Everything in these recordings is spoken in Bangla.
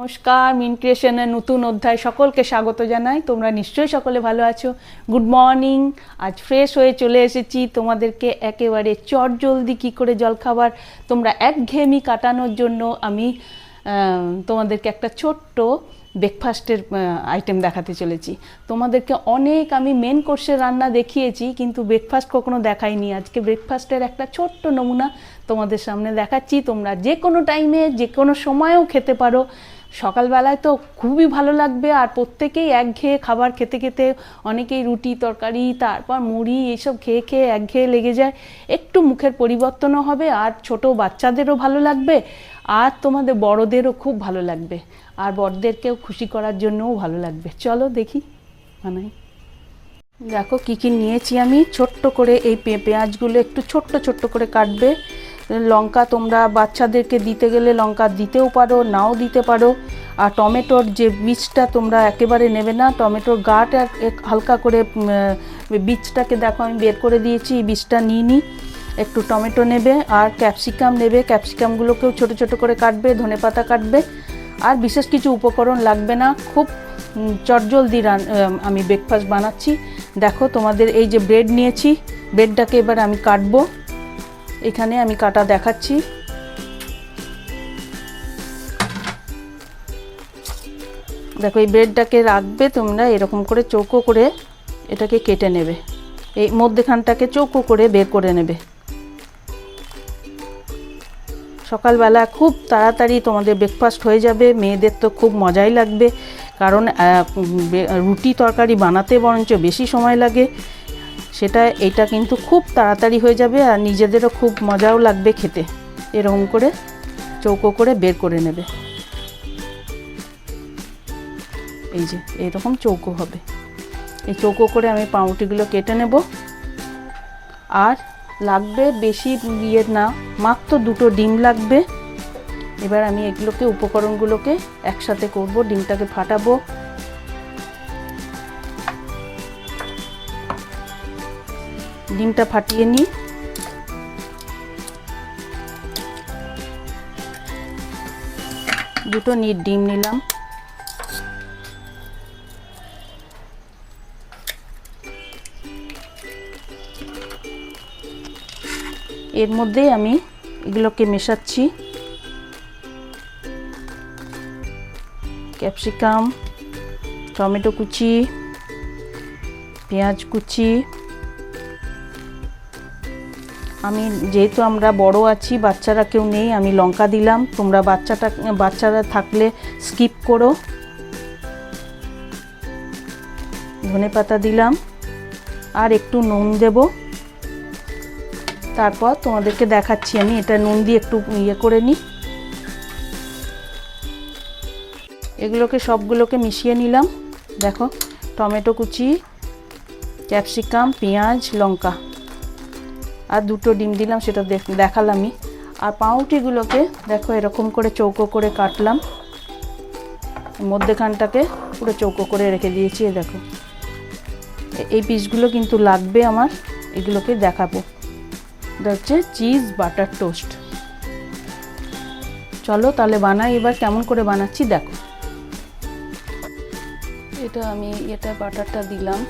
নমস্কার, মিন ক্রিয়েশনের নতুন অধ্যায় সকলকে স্বাগত জানাই। তোমরা নিশ্চয়ই সকলে ভালো আছো। Good morning. আজ ফ্রেশ হয়ে চলে এসেছি। তোমাদেরকে একেবারে চট জলদি কী করে জলখাবার তোমরা একঘেয়েমি কাটানোর জন্য আমি তোমাদেরকে একটা ছোট্ট ব্রেকফাস্টের আইটেম দেখাতে চলেছি। তোমাদেরকে অনেক আমি মেন কোর্সের রান্না দেখিয়েছি, কিন্তু ব্রেকফাস্ট কখনো দেখাইনি। আজকে ব্রেকফাস্টের একটা ছোট্ট নমুনা তোমাদের সামনে দেখাচ্ছি। তোমরা যে কোনো টাইমে যে কোনো সময়েও খেতে পারো। সকালবেলায় তো খুবই ভালো লাগবে আর প্রত্যেকেই একঘেয়ে খাবার খেতে খেতে অনেকেই রুটি, তরকারি, তারপর মুড়ি এইসব খেয়ে খেয়ে একঘেয়ে লেগে যায়। একটু মুখের পরিবর্তনও হবে আর ছোট বাচ্চাদেরও ভালো লাগবে আর তোমাদের বড়দেরও খুব ভালো লাগবে আর বড়দেরকেও খুশি করার জন্যও ভালো লাগবে। চলো দেখি, বানাই। দেখো কী কী নিয়েছি আমি। ছোট্ট করে এই পেঁয়াজগুলো একটু ছোট্ট ছোট্ট করে কাটবে। লঙ্কা তোমরা বাচ্চাদেরকে দিতে গেলে লঙ্কা দিতেও পারো, নাও দিতে পারো। আর টমেটোর যে বীজটা তোমরা একেবারে নেবে না, টমেটোর গাটা হালকা করে বীজটাকে দেখো আমি বের করে দিয়েছি বীজটা নিয়ে নিই একটু টমেটো নেবে আর ক্যাপসিকাম নেবে। ক্যাপসিকামগুলোকেও ছোট ছোট করে কাটবে ধনেপাতা কাটবে। আর বিশেষ কিছু উপকরণ লাগবে না, খুব চটজলদি রান আমি ব্রেকফাস্ট বানাচ্ছি। দেখো তোমাদের এই যে ব্রেড নিয়েছি ব্রেডটাকে এবার আমি কাটবো। এখানে আমি কাটা দেখাচ্ছি। দেখো, এই ব্রেডটাকে রাখবে তোমরা এরকম করে চৌকো করে এটাকে কেটে নেবে। এই মধ্যেখানটাকে চৌকো করে বের করে নেবে। সকালবেলা খুব তাড়াতাড়ি তোমাদের ব্রেকফাস্ট হয়ে যাবে। মেয়েদের তো খুব মজাই লাগবে। কারণ রুটি তরকারি বানাতে বরঞ্চ বেশি সময় লাগে। সেটা, এটা কিন্তু খুব তাড়াতাড়ি হয়ে যাবে আর নিজেদেরও খুব মজাও লাগবে খেতে। এরকম করে চৌকো করে বের করে নেবে। এই যে, এরকম চৌকো হবে। এই চৌকো করে আমি পাউরুটিগুলো কেটে নেব। আর লাগবে বেশি ইয়ে না, মাত্র দুটো ডিম লাগবে। এবার আমি এগুলোকে, উপকরণগুলোকে একসাথে করব, ডিমটাকে ফাটাবো। ডিমটা ফাটিয়ে নিই। দুটো নি ডিম নিলাম। এর মধ্যে আমি এগুলোকে মেশাচ্ছি। ক্যাপসিকাম, টমেটো কুচি, পেঁয়াজ কুচি আমি যেহেতু আমরা বড় আছি, বাচ্চারা কেউ নেই, আমি লঙ্কা দিলাম। তোমরা বাচ্চাটা, বাচ্চারা থাকলে স্কিপ করো। ধনে পাতা দিলাম। আর একটু নুন দেব। তারপর তোমাদেরকে দেখাচ্ছি আমি, এটা নুন দিয়ে একটু ইয়ে করে নিই। এগুলোকে সবগুলোকে মিশিয়ে নিলাম। দেখো, টমেটো কুচি, ক্যাপসিকাম, পেঁয়াজ, লঙ্কা। আর দুটো ডিম দিলাম, সেটা দেখ- দেখালামই। আর পাউরুটিগুলোকে দেখো এরকম করে চৌকো করে কাটলাম। মধ্যেখানটাকে পুরো চৌকো করে রেখে দিয়েছি দেখো। এই পিসগুলো কিন্তু লাগবে আমার, এগুলোকে দেখাবো। এটা হচ্ছে চিজ বাটার টোস্ট। চলো তাহলে বানাই, এবার কেমন করে বানাচ্ছি দেখো। এটা আমি এটা বাটারটা দিলাম।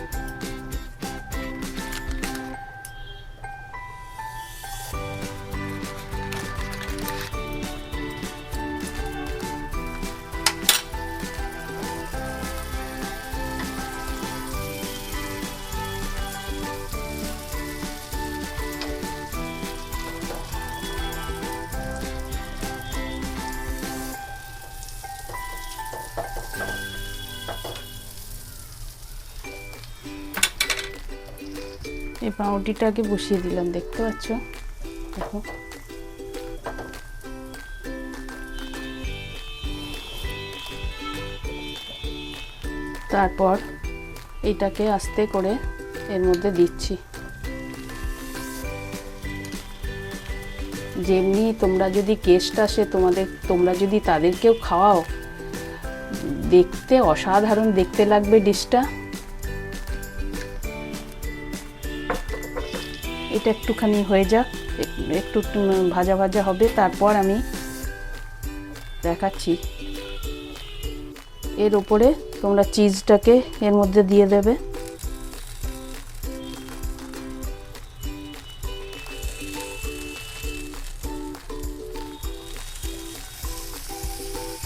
এই পাউরুটিটাকে বসিয়ে দিলাম, দেখতে পাচ্ছ? দেখো। তারপর এইটাকে আস্তে করে এর মধ্যে দিচ্ছি। যেমনি তোমরা যদি গেস্ট আসে, তোমাদের, তোমরা যদি তাদেরকেও খাওয়াও, দেখতে অসাধারণ, দেখতে লাগবে ডিশটা এটা একটুখানি হয়ে যাক। এক- একটু ভাজা ভাজা হবে। তারপর আমি দেখাচ্ছি। এর ওপরে তোমরা চিজটাকে এর মধ্যে দিয়ে দেবে।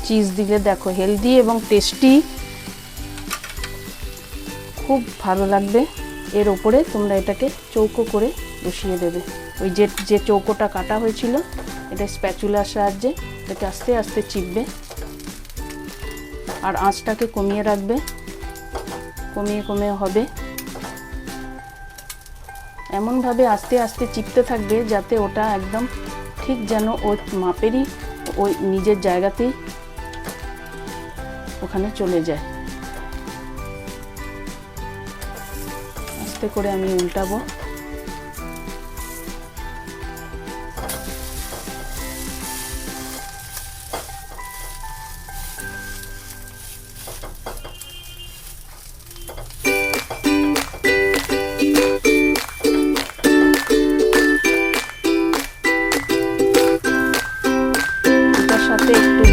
চিজ দিলে দেখো হেলদি এবং টেস্টি। খুব ভালো লাগবে। এর ওপরে তোমরা এটাকে চৌকো করে বসিয়ে দেবে। ওই যে যে চৌকোটা কাটা হয়েছিল, এটা স্প্যাচুলার সাহায্যে এটাকে আস্তে আস্তে চিপবে। আর আঁচটাকে কমিয়ে রাখবে। কমিয়ে কমিয়ে হবে। এমনভাবে আস্তে আস্তে চিপতে থাকবে যাতে ওটা একদম ঠিক যেন ওই মাপেরই ওই নিজের জায়গাতেই ওখানে চলে যায়। আস্তে করে আমি উল্টাবো।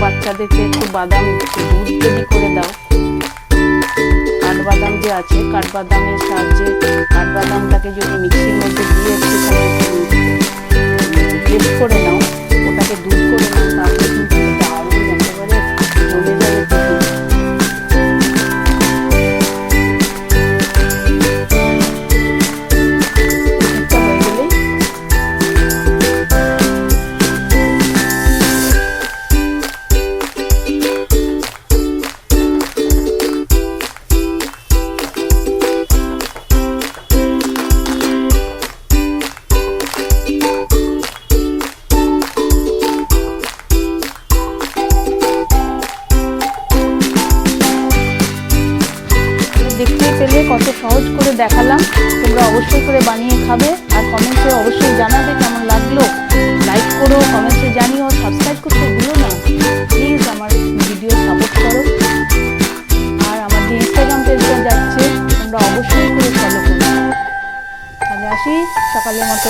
বাচ্চাদেরকে একটু বাদাম দুধ যদি করে দাও। কাঠবাদাম যে আছে, কাঠবাদামের সাহায্যে কাঠবাদামটাকে যদি মিক্সির মধ্যে দিয়ে পেস্ট করে নাও, ওটাকে দুধ করে কত সহজ করে দেখালাম, তোমরা অবশ্যই করে বানিয়ে খাবে। আর কমেন্টে অবশ্যই জানাবে কেমন লাগল। লাইক করো কমেন্টে জানিও সাবস্ক্রাইব করতে ভুলো না। প্লিজ আমার ভিডিও সাপোর্ট করো। আর আমার যে ইনস্টাগ্রাম পেজটা যাচ্ছে, তোমরা অবশ্যই করে ফলো করো। আমি আসি, সকালের মতো।